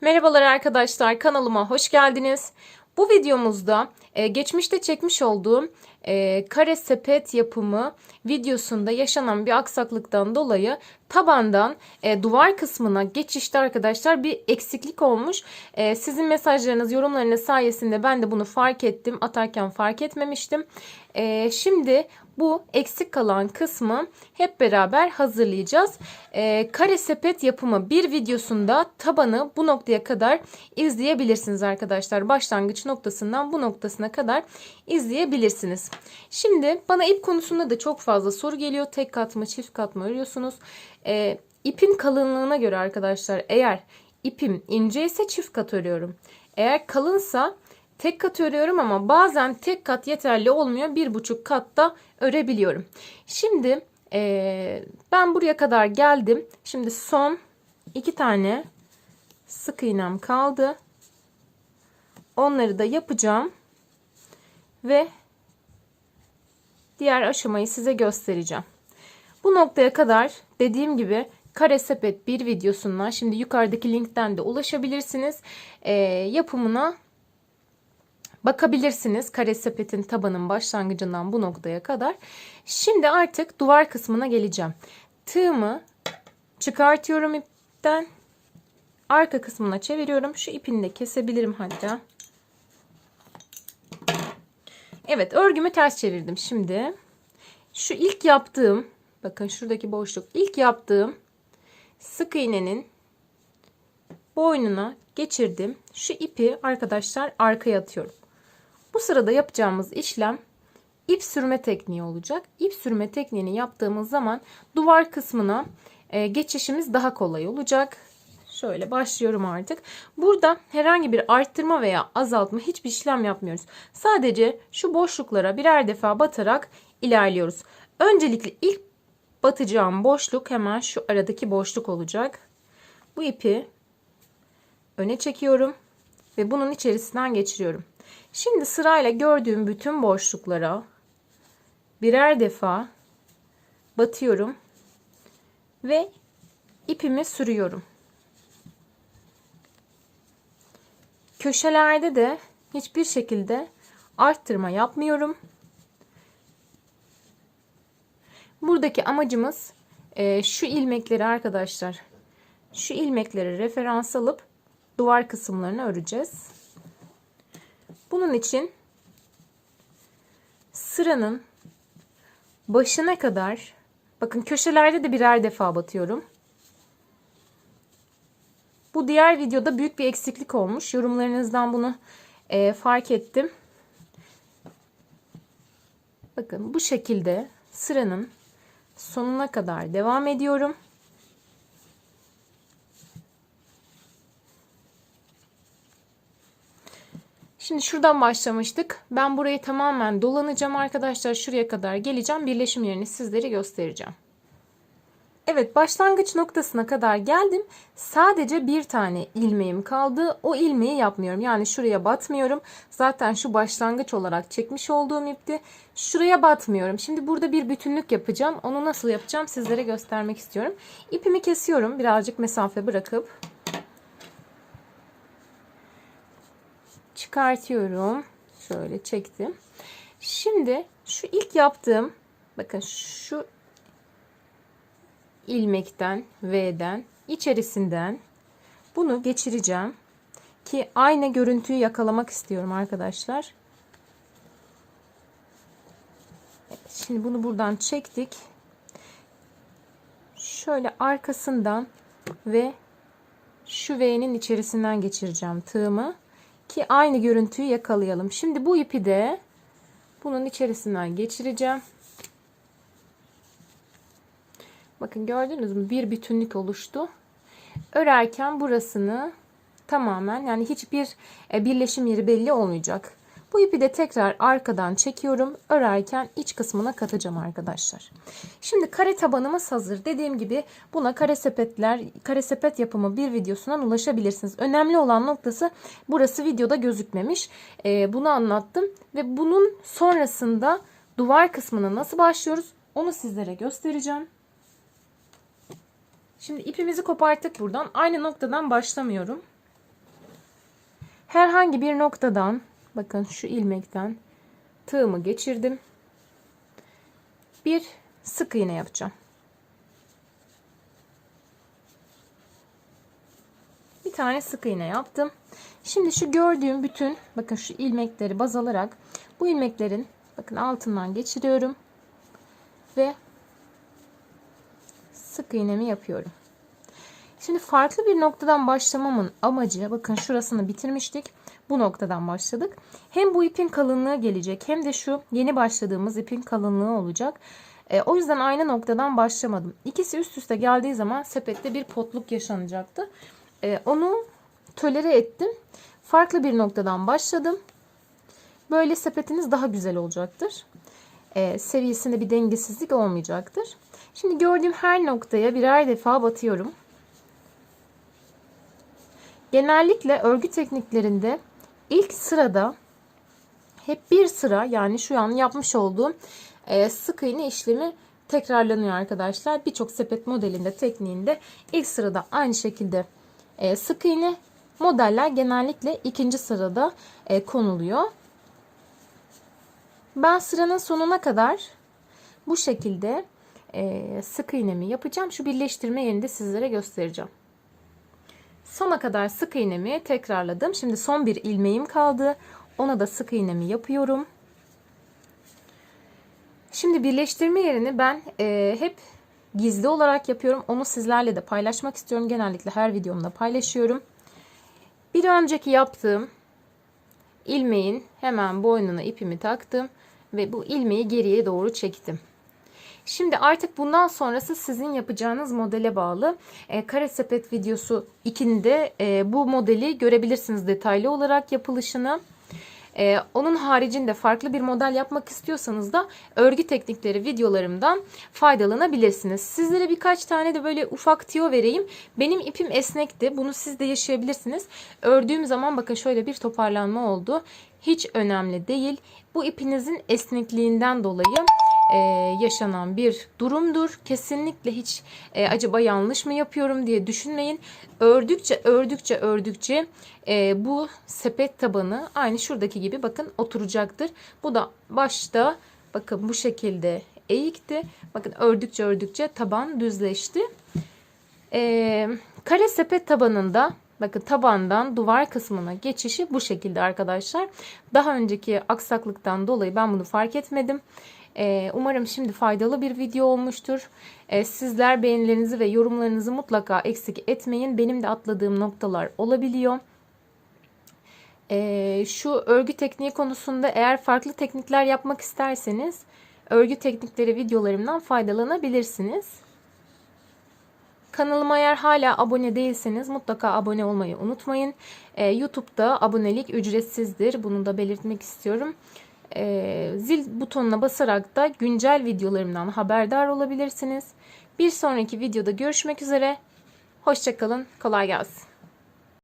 Merhabalar arkadaşlar kanalıma hoş geldiniz. Bu videomuzda e, geçmişte çekmiş olduğum e, kare sepet yapımı videosunda yaşanan bir aksaklıktan dolayı tabandan e, duvar kısmına geçişte arkadaşlar bir eksiklik olmuş. E, sizin mesajlarınız, yorumlarınız sayesinde ben de bunu fark ettim. Atarken fark etmemiştim. E, şimdi bu eksik kalan kısmı hep beraber hazırlayacağız. E, kare sepet yapımı bir videosunda tabanı bu noktaya kadar izleyebilirsiniz arkadaşlar. Başlangıç noktasından bu noktasına kadar izleyebilirsiniz. Şimdi bana ip konusunda da çok fazla soru geliyor. Tek kat mı çift kat mı örüyorsunuz? E, ipin kalınlığına göre arkadaşlar eğer ipim ince ise çift kat örüyorum. Eğer kalınsa tek kat örüyorum ama bazen tek kat yeterli olmuyor. Bir buçuk katta örebiliyorum. Şimdi e, ben buraya kadar geldim. Şimdi son iki tane sık iğnem kaldı. Onları da yapacağım. Ve diğer aşamayı size göstereceğim. Bu noktaya kadar dediğim gibi kare sepet bir videosundan şimdi yukarıdaki linkten de ulaşabilirsiniz. E, yapımına bakabilirsiniz kare sepetin tabanın başlangıcından bu noktaya kadar. Şimdi artık duvar kısmına geleceğim. Tığımı çıkartıyorum ipten. Arka kısmına çeviriyorum. Şu ipini de kesebilirim hatta. Evet örgümü ters çevirdim şimdi. Şu ilk yaptığım bakın şuradaki boşluk ilk yaptığım sık iğnenin boynuna geçirdim. Şu ipi arkadaşlar arkaya atıyorum. Bu sırada yapacağımız işlem ip sürme tekniği olacak. İp sürme tekniğini yaptığımız zaman duvar kısmına e, geçişimiz daha kolay olacak. Şöyle başlıyorum artık. Burada herhangi bir arttırma veya azaltma hiçbir işlem yapmıyoruz. Sadece şu boşluklara birer defa batarak ilerliyoruz. Öncelikle ilk batacağım boşluk hemen şu aradaki boşluk olacak. Bu ipi öne çekiyorum ve bunun içerisinden geçiriyorum. Şimdi sırayla gördüğüm bütün boşluklara birer defa batıyorum ve ipimi sürüyorum. Köşelerde de hiçbir şekilde arttırma yapmıyorum. Buradaki amacımız e, şu ilmekleri arkadaşlar. Şu ilmekleri referans alıp duvar kısımlarını öreceğiz. Bunun için sıranın başına kadar bakın köşelerde de birer defa batıyorum. Bu diğer videoda büyük bir eksiklik olmuş. Yorumlarınızdan bunu e, fark ettim. Bakın bu şekilde sıranın sonuna kadar devam ediyorum. Şimdi şuradan başlamıştık. Ben burayı tamamen dolanacağım arkadaşlar. Şuraya kadar geleceğim. Birleşim yerini sizlere göstereceğim. Evet başlangıç noktasına kadar geldim. Sadece bir tane ilmeğim kaldı. O ilmeği yapmıyorum. Yani şuraya batmıyorum. Zaten şu başlangıç olarak çekmiş olduğum ipti. Şuraya batmıyorum. Şimdi burada bir bütünlük yapacağım. Onu nasıl yapacağım sizlere göstermek istiyorum. İpimi kesiyorum. Birazcık mesafe bırakıp. Çıkartıyorum. Şöyle çektim. Şimdi şu ilk yaptığım bakın şu ilmekten V'den içerisinden bunu geçireceğim ki aynı görüntüyü yakalamak istiyorum arkadaşlar. Şimdi bunu buradan çektik. Şöyle arkasından ve şu V'nin içerisinden geçireceğim tığımı ki aynı görüntüyü yakalayalım. Şimdi bu ipi de bunun içerisinden geçireceğim. Bakın gördünüz mü? Bir bütünlük oluştu. Örerken burasını tamamen yani hiçbir e, birleşim yeri belli olmayacak. Bu ipi de tekrar arkadan çekiyorum. Örerken iç kısmına katacağım arkadaşlar. Şimdi kare tabanımız hazır. Dediğim gibi buna kare sepetler, kare sepet yapımı bir videosundan ulaşabilirsiniz. Önemli olan noktası burası videoda gözükmemiş. Ee, bunu anlattım ve bunun sonrasında duvar kısmına nasıl başlıyoruz onu sizlere göstereceğim. Şimdi ipimizi koparttık buradan. Aynı noktadan başlamıyorum. herhangi bir noktadan bakın şu ilmekten tığımı geçirdim. Bir sık iğne yapacağım. Bir tane sık iğne yaptım. Şimdi şu gördüğüm bütün bakın şu ilmekleri baz alarak bu ilmeklerin bakın altından geçiriyorum ve sık iğnemi yapıyorum. Şimdi farklı bir noktadan başlamamın amacı bakın şurasını bitirmiştik. Bu noktadan başladık. Hem bu ipin kalınlığı gelecek hem de şu yeni başladığımız ipin kalınlığı olacak. E, o yüzden aynı noktadan başlamadım. İkisi üst üste geldiği zaman sepette bir potluk yaşanacaktı. E, onu tölere ettim. Farklı bir noktadan başladım. Böyle sepetiniz daha güzel olacaktır. E, seviyesinde bir dengesizlik olmayacaktır. Şimdi gördüğüm her noktaya birer defa batıyorum. Genellikle örgü tekniklerinde ilk sırada hep bir sıra yani şu an yapmış olduğum e, sık iğne işlemi tekrarlanıyor arkadaşlar. Birçok sepet modelinde tekniğinde ilk sırada aynı şekilde e, sık iğne modeller genellikle ikinci sırada e, konuluyor. Ben sıranın sonuna kadar bu şekilde e, sık iğnemi yapacağım. Şu birleştirme yerini de sizlere göstereceğim. Sona kadar sık iğnemi tekrarladım. Şimdi son bir ilmeğim kaldı. Ona da sık iğnemi yapıyorum. Şimdi birleştirme yerini ben e, hep gizli olarak yapıyorum. Onu sizlerle de paylaşmak istiyorum. Genellikle her videomda paylaşıyorum. Bir önceki yaptığım ilmeğin hemen boynuna ipimi taktım ve bu ilmeği geriye doğru çektim. Şimdi artık bundan sonrası sizin yapacağınız modele bağlı. E, kare sepet videosu 2'de e, bu modeli görebilirsiniz detaylı olarak yapılışını. Ee, onun haricinde farklı bir model yapmak istiyorsanız da örgü teknikleri videolarımdan faydalanabilirsiniz. Sizlere birkaç tane de böyle ufak tiyo vereyim. Benim ipim esnekti. Bunu siz de yaşayabilirsiniz. Ördüğüm zaman bakın şöyle bir toparlanma oldu. Hiç önemli değil. Bu ipinizin esnekliğinden dolayı e, yaşanan bir durumdur. Kesinlikle hiç e, acaba yanlış mı yapıyorum diye düşünmeyin. Ördükçe ördükçe ördükçe e, bu sepet tabanı aynı şuradaki gibi bakın oturacaktır. Bu da başta bakın bu şekilde eğikti. Bakın ördükçe ördükçe taban düzleşti. E, kare sepet tabanında Bakın tabandan duvar kısmına geçişi bu şekilde arkadaşlar. Daha önceki aksaklıktan dolayı ben bunu fark etmedim. Ee, umarım şimdi faydalı bir video olmuştur. Ee, sizler beğenilerinizi ve yorumlarınızı mutlaka eksik etmeyin. Benim de atladığım noktalar olabiliyor. Ee, şu örgü tekniği konusunda eğer farklı teknikler yapmak isterseniz örgü teknikleri videolarımdan faydalanabilirsiniz. Kanalıma eğer hala abone değilseniz mutlaka abone olmayı unutmayın. Ee, YouTube'da abonelik ücretsizdir. Bunu da belirtmek istiyorum. Ee, zil butonuna basarak da güncel videolarımdan haberdar olabilirsiniz. Bir sonraki videoda görüşmek üzere. Hoşçakalın. Kolay gelsin.